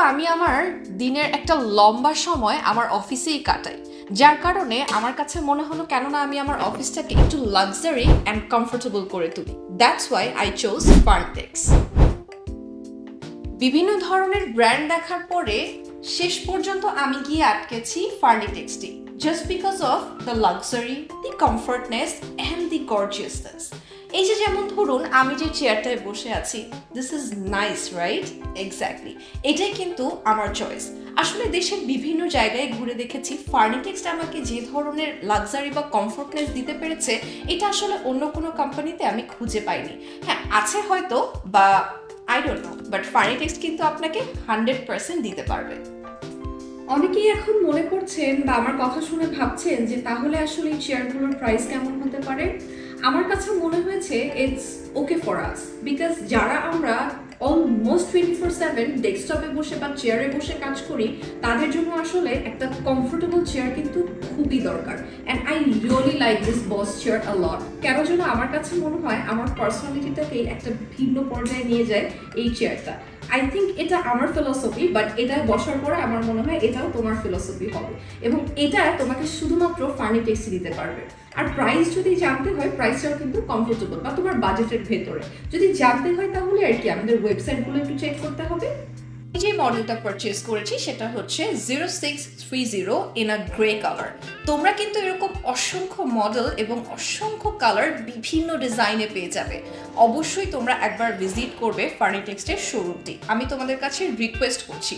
আমি আমার দিনের একটা লম্বা সময় আমার অফিসেই কাটাই। যার কারণে আমার কাছে মনে হলো, কেননা আমি আমার অফিসটাকে একটু লাক্সারি অ্যান্ড কমফোর্টেবল করে তুলি। That's why I choose Furnitex বিভিন্ন ধরনের ব্র্যান্ড দেখার পরে শেষ পর্যন্ত আমি গিয়ে আটকেছি ফার্নিটেক্সটি just because of the luxury the comfortness and the gorgeousness এই যে যেমন ধরুন, আমি যে চেয়ারটায় বসে আছি this is nice right exactly এটাই কিন্তু আমার চয়েস আসলে দেশের বিভিন্ন জায়গায় ঘুরে দেখেছি ফার্নিটেক্সট আমাকে যে ধরনের লাক্সারি বা কমফোর্টনেস দিতে পেরেছে, এটা আসলে অন্য কোনো কোম্পানিতে আমি খুঁজে পাইনি। হ্যাঁ আছে হয়তো বা I don't know but Furnitex কিন্তু আপনাকে হান্ড্রেড পার্সেন্ট দিতে পারবে। অনেকেই এখন মনে করছেন বা আমার কথা শুনে ভাবছেন যে তাহলে আসলে এই চেয়ারগুলোর প্রাইস কেমন হতে পারে? আমার কাছে মনে হয়েছে it's okay for us because যারা আমরা অলমোস্ট টোয়েন্টি ফোর সেভেন ডেস্কটপে বসে বা চেয়ারে বসে কাজ করি, তাদের জন্য আসলে একটা কমফোর্টেবল চেয়ার কিন্তু খুবই দরকার। And I really like this boss chair a lot কেন যেন আমার কাছে মনে হয়, আমার পার্সোনালিটিটাকে একটা ভিন্ন পর্যায়ে নিয়ে যায় এই চেয়ারটা আই থিঙ্ক এটা আমার ফিলসফি বাট এটা বসার পরে আমার মনে হয় এটাও তোমার ফিলসফি হবে। এবং এটা তোমাকে শুধুমাত্র ফার্নিটেক্সি দিতে পারবে। আর প্রাইস যদি জানতে হয় প্রাইসটাও কিন্তু কমফোর্টেবল বা তোমার বাজেটের ভেতরে। যদি জানতে হয় তাহলে আর কি, আমাদের ওয়েবসাইটগুলো একটু চেক করতে হবে। যে মডেলটা পারচেস করেছি, সেটা হচ্ছে zero six three zero in a grey colour তোমরা কিন্তু এরকম অসংখ্য মডেল এবং অসংখ্য কালার বিভিন্ন ডিজাইনে পেয়ে যাবে। অবশ্যই তোমরা একবার ভিজিট করবে ফার্নিটেক্সটের শোরুমটি আমি তোমাদের কাছে রিকোয়েস্ট করছি।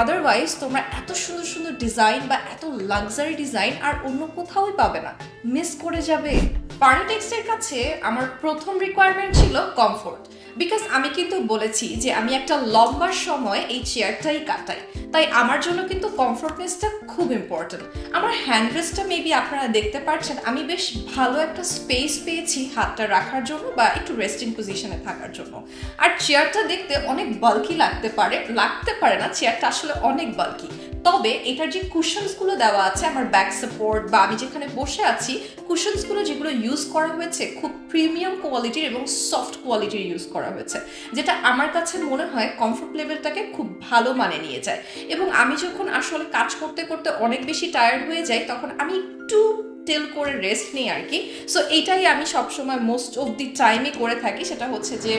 আদারওয়াইজ তোমরা এত সুন্দর সুন্দর ডিজাইন বা এত লাক্সারি ডিজাইন আর অন্য কোথাওই পাবে না। মিস করে যাবে। ফার্নিটেক্সের কাছে আমার প্রথম রিকোয়ারমেন্ট ছিল কমফোর্ট বিকজ আমি কিন্তু বলেছি যে আমি একটা লম্বা সময় এই চেয়ারটাই কাটাই। তাই আমার জন্য কিন্তু কমফোর্টনেসটা খুব ইম্পর্টেন্ট আমার হ্যান্ড রেস্টটা মেবি আপনারা দেখতে পাচ্ছেন, আমি বেশ ভালো একটা স্পেস পেয়েছি হাতটা রাখার জন্য বা একটু রেস্টিং পজিশনে থাকার জন্য। আর চেয়ারটা দেখতে অনেক বাল্কি লাগতে পারে লাগতে পারে না চেয়ারটা আসলে অনেক বাল্কি তবে এটার যে কুশনসগুলো দেওয়া আছে, আমার ব্যাক সাপোর্ট বা আমি যেখানে বসে আছি, কুশনসগুলো যেগুলো ইউজ করা হয়েছে, খুব প্রিমিয়াম কোয়ালিটির এবং সফট কোয়ালিটির ইউজ করা হয়েছে, যেটা আমার কাছে মনে হয় কমফোর্ট লেভেলটাকে খুব ভালো মানে নিয়ে যায়। এবং আমি যখন আসলে কাজ করতে করতে অনেক বেশি টায়ার্ড হয়ে যাই, তখন আমি একটু টেল করে রেস্ট নিই আর কি সো এটাই আমি সবসময় মোস্ট অফ দি টাইমে করে থাকি। সেটা হচ্ছে যে,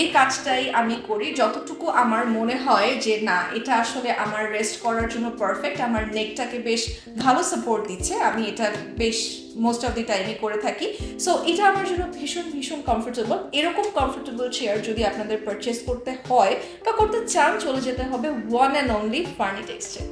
এই কাজটাই আমি করি। যতটুকু আমার মনে হয় যে, না, এটা আসলে আমার রেস্ট করার জন্য পারফেক্ট আমার নেকটাকে বেশ ভালো সাপোর্ট দিচ্ছে। আমি এটা বেশ মোস্ট অফ দি টাইমে করে থাকি। সো এটা আমার জন্য ভীষণ ভীষণ কমফোর্টেবল এরকম কমফোর্টেবল চেয়ার যদি আপনাদের পারচেস করতে হয় বা করতে চান, চলে যেতে হবে ওয়ান অ্যান্ড অনলি ফার্নিটেক্সে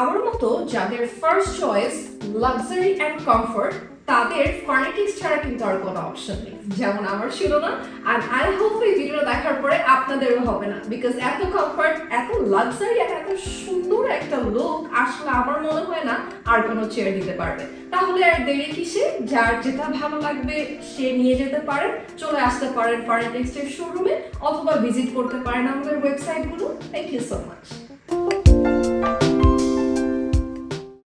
আমার মতো যাদের first choice luxury and comfort তাদের ফার্নিটিক্স ছাড়া কিন্তু আর কোনো অপশন নেই। যেমন আমার ছিল না আর আই হোপ এই ভিডিওটা দেখার পরে আপনাদেরও হবে না বিকজ এত কমফর্ট এত লাক্সারি আর এত সুন্দর একটা লুক আসলে আমার মনে হয় না আর কোনো চেয়ার দিতে পারবে। তাহলে আর দেরি কিসে? যার যেটা ভালো লাগবে, সে নিয়ে যেতে পারেন চলে আসতে পারেন ফার্নিটেক্সের শোরুমে অথবা ভিজিট করতে পারেন আমাদের ওয়েবসাইটগুলো থ্যাংক ইউ সো মাচ